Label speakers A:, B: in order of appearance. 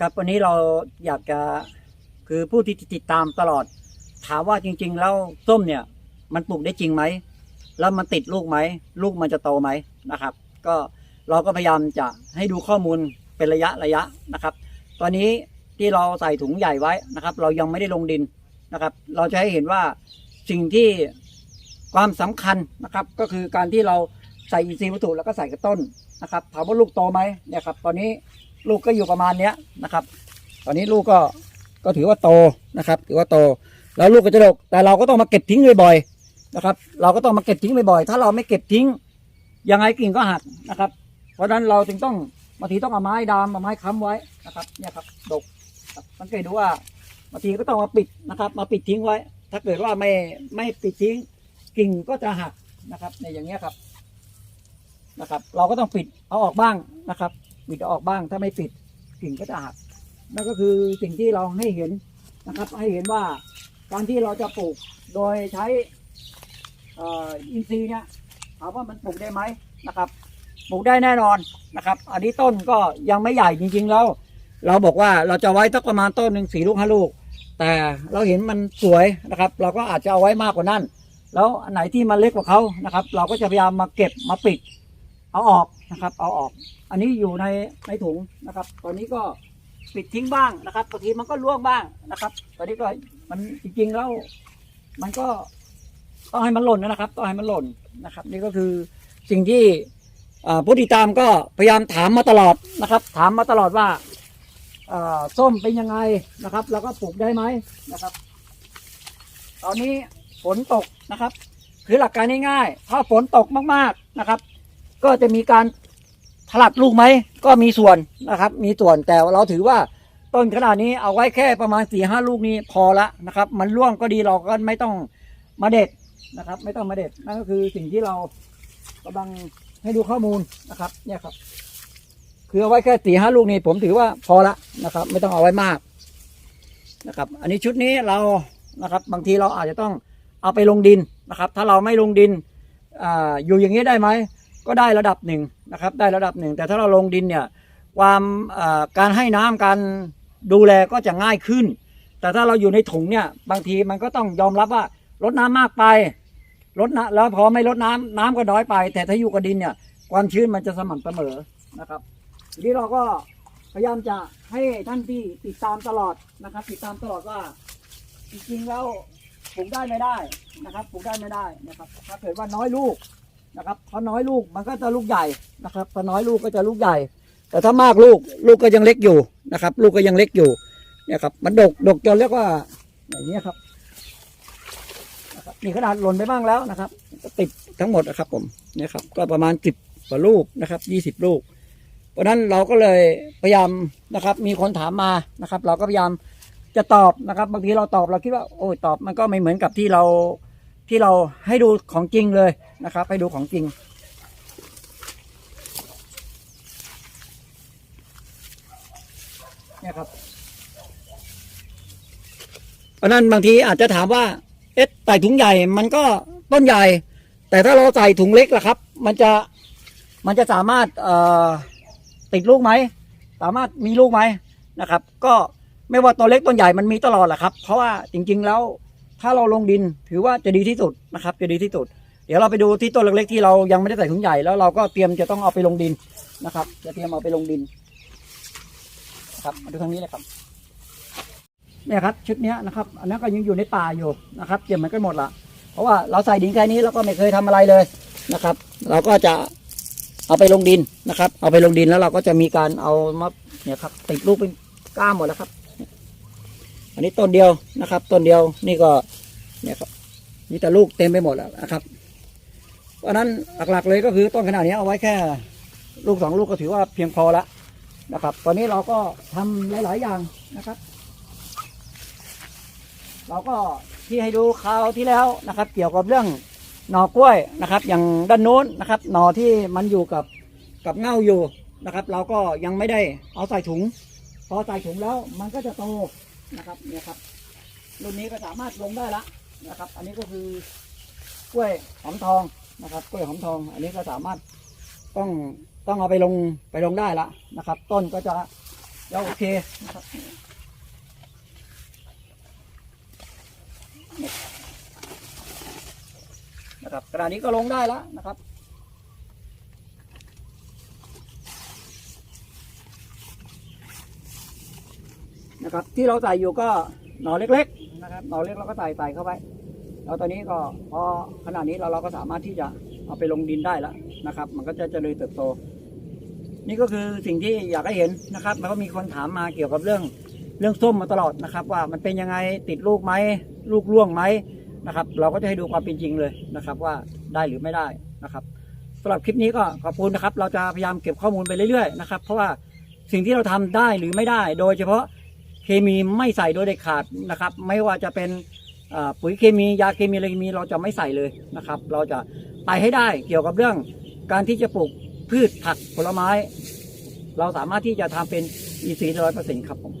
A: ครับวันนี้เราอยากจะคือผู้ที่ติดตามตลอด ถามว่าจริง ๆ แล้วส้มเนี่ย มันปลูกได้จริงไหมแล้วมันติดลูกไหมลูกมันจะโตไหมนะครับ ก็เราก็พยายามจะให้ดูข้อมูลเป็นระยะระยะนะครับ ตอนนี้ที่เราใส่ถุงใหญ่ไว้นะครับ เรายังไม่ได้ลงดินนะครับ เราจะให้เห็นว่าสิ่งที่ความสำคัญนะครับ ก็คือการที่เราใส่อินทรีย์วัตถุแล้วก็ใส่กระต้นนะครับ ถามว่าลูกโตไหมเนี่ยครับ ตอนนี้ ลูกก็อยู่ประมาณเนี้ยนะครับ ตอนนี้ลูกก็ก็ถือว่าโตนะครับ ถือว่าโต แล้วลูกก็จะดก แต่เราก็ต้องมาเก็บทิ้งบ่อยๆนะครับ เราก็ต้องมาเก็บทิ้งบ่อยๆถ้าเราไม่เก็บทิ้งยังไงกิ่งก็หักนะครับ เพราะฉะนั้นเราจึงต้องบางทีต้องเอาไม้ดามเอาไม้ค้ำไว้นะครับเนี่ยครับดกสังเกตดูว่าบางทีก็ต้องมาปิดนะครับ มาปิดทิ้งไว้ ถ้าเกิดว่าไม่ไม่ปิดทิ้ง กิ่งก็จะหักนะครับในอย่างเงี้ยครับนะครับ เราก็ต้องปิดเอาออกบ้างนะครับ ปิดออกบ้างถ้าไม่ปิดกิ่งก็จะหักนั่นก็คือสิ่งที่เราให้เห็นนะครับ ให้เห็นว่าการที่เราจะปลูกโดยใช้อินทรีย์เนี่ยถามว่ามันปลูกได้ไหมนะครับ ปลูกได้แน่นอนนะครับ อันนี้ต้นก็ยังไม่ใหญ่จริงๆแล้วเราบอกว่าเราจะไว้สักประมาณต้นหนึ่งสี่ลูกห้าลูก แต่เราเห็นมันสวยนะครับ เราก็อาจจะเอาไว้มากกว่านั้น แล้วอันไหนที่มันเล็กกว่าเขานะครับ เราก็จะพยายามมาเก็บมาปิด เอาออกนะครับ เอาออก อันนี้อยู่ในในถุงนะครับ ตอนนี้ก็ปิดทิ้งบ้างนะครับบางทีมันก็ร่วงบ้างนะครับ ตอนนี้ก็มันจริงๆแล้วมันก็ต้องให้มันหล่นนะครับ ต้องให้มันหล่นนะครับ นี่ก็คือสิ่งที่ผู้ติดตามก็พยายามถามมาตลอดนะครับ ถามมาตลอดว่าส้มเป็นยังไงนะครับ แล้วก็ปลูกได้ไหมนะครับ ตอนนี้ฝนตกนะครับ คือหลักการง่ายๆถ้าฝนตกมากๆนะครับ ก็จะมีการถลัดลูกไหมก็มีส่วนนะครับ มีส่วนแต่เราถือว่าต้นขนาดนี้เอาไว้แค่ประมาณสี่ห้าลูกนี้พอละนะครับ มันร่วงก็ดีเราก็ไม่ต้องมาเด็ดนะครับ ไม่ต้องมาเด็ดนั่นก็คือสิ่งที่เรากำลังให้ดูข้อมูลนะครับ เนี่ยครับ คือเอาไว้แค่สี่ห้าลูกนี้ผมถือว่าพอละนะครับ ไม่ต้องเอาไว้มากนะครับ อันนี้ชุดนี้เรานะครับ บางทีเราอาจจะต้องเอาไปลงดินนะครับ ถ้าเราไม่ลงดินออยู่อย่างนี้ได้ไหม ก็ได้ระดับหนึ่งนะครับ ได้ระดับหนึ่ง แต่ถ้าเราลงดินเนี่ยความการให้น้ำการดูแลก็จะง่ายขึ้น แต่ถ้าเราอยู่ในถุงเนี่ยบางทีมันก็ต้องยอมรับว่าลดน้ำมากไปลดน้ำแล้วพอไม่ลดน้ำน้ำก็น้อยไป แต่ถ้าอยู่กับดินเนี่ยความชื้นมันจะสม่ำเสมอนะครับ ทีนี้เราก็พยายามจะให้ท่านที่ติดตามตลอดนะครับ ติดตามตลอดว่า จริงๆแล้วปลูกได้ไม่ได้นะครับปลูกได้ไม่ได้นะครับ ถ้าเกิดว่าน้อยลูก นะครับพอน้อยลูกมันก็จะลูกใหญ่นะครับพอน้อยลูกก็จะลูกใหญ่ แต่ถ้ามากลูกลูกก็ยังเล็กอยู่นะครับ ลูกก็ยังเล็กอยู่เนี่ยครับมันดกดกจนเรียกว่าอย่างนี้ครับนะครับมีขนาดหล่นไปบ้างแล้วนะครับ ติดทั้งหมดนะครับ ผมเนี่ยครับ ก็ประมาณสิบกว่าลูกนะครับยี่สิบลูก เพราะนั้นเราก็เลยพยายามนะครับ มีคนถามมานะครับ เราก็พยายามจะตอบนะครับ บางทีเราตอบเราคิดว่า โอ้ยตอบมันก็ไม่เหมือนกับที่เรา ที่เราให้ดูของจริงเลยนะครับให้ดูของจริง เนี่ยครับเพราะนั้นบางทีอาจจะถามว่า เอ๊ะใส่ถุงใหญ่มันก็ต้นใหญ่ แต่ถ้าเราใส่ถุงเล็กล่ะครับ มันจะมันจะสามารถเอ่อติดลูกไหมสามารถมีลูกไหมนะครับ ก็ไม่ว่าตัวเล็กตัวใหญ่มันมีตลอดแหละครับ เพราะว่าจริง ๆ แล้ว ถ้าเราลงดินถือว่าจะดีที่สุดนะครับ จะดีที่สุด เดี๋ยวเราไปดูที่ต้นเล็กๆที่เรายังไม่ได้ใส่ถุงใหญ่แล้วเราก็เตรียมจะต้องเอาไปลงดินนะครับ จะเตรียมเอาไปลงดินนะครับมาดูทางนี้เลยครับเนี่ยครับชุดนี้นะครับ อันนั้นก็ยังอยู่ในป่าอยู่นะครับเก็บมันก็หมดละเพราะว่าเราใส่ดินแค่นี้เราก็ไม่เคยทำอะไรเลยนะครับ เราก็จะเอาไปลงดินนะครับ เอาไปลงดินแล้วเราก็จะมีการเอามาเนี่ยครับติดลูกเป็นก้ามหมดแล้วครับ อันนี้ต้นเดียวนะครับ ต้นเดียวนี่ก็เนี่ยครับมีแต่ลูกเต็มไปหมดแล้วนะครับ เพราะฉะนั้นหลักๆเลยก็คือต้นขนาดนี้เอาไว้แค่ ลูกสองลูกก็ถือว่าเพียงพอแล้วนะครับ ตอนนี้เราก็ทำหลาย ๆ อย่างนะครับ เราก็ที่ให้ดูคราวที่แล้วนะครับ เกี่ยวกับเรื่องหน่อกล้วยนะครับ อย่างด้านโน้นนะครับ หน่อที่มันอยู่กับกับเง่าอยู่นะครับ เราก็ยังไม่ได้เอาใส่ถุง พอใส่ถุงแล้วมันก็จะโต นะครับเนี่ยครับรุ่นนี้ก็สามารถลงได้ละนะครับ อันนี้ก็คือกล้วยหอมทองนะครับ กล้วยหอมทอง อันนี้ก็สามารถต้องต้องเอาไปลงไปลงได้ละนะครับ ต้นก็จะแล้วโอเคนะครับนะครับขณะนี้ก็ลงได้แล้วนะครับ นะครับ ที่เราใส่อยู่ก็หน่อเล็กๆนะครับหน่อเล็กเราก็ใส่ใส่เข้าไปแล้วตอนนี้ก็พอขนาดนี้เราเราก็สามารถที่จะเอาไปลงดินได้แล้วนะครับ มันก็จะเจริญเติบโต นี่ก็คือสิ่งที่อยากให้เห็นนะครับแล้วก็มีคนถามมาเกี่ยวกับเรื่องเรื่องส้มมาตลอดนะครับ ว่ามันเป็นยังไงติดลูกไหมลูกร่วงไหมนะครับ เราก็จะให้ดูความเป็นจริงเลยนะครับ ว่าได้หรือไม่ได้นะครับสำหรับคลิปนี้ก็ขอบคุณนะครับ เราจะพยายามเก็บข้อมูลไปเรื่อยๆนะครับ เพราะว่าสิ่งที่เราทำได้หรือไม่ได้ โดยเฉพาะ เคมีไม่ใส่โดยเด็ดขาดนะครับ ไม่ว่าจะเป็นปุ๋ยเคมียาเคมีอะไรมีเราจะไม่ใส่เลยนะครับ เราจะไปให้ได้เกี่ยวกับเรื่องการที่จะปลูกพืชผักผลไม้ เราสามารถที่จะทำเป็นอีซีร้อยเปอร์เซ็นต์ครับผม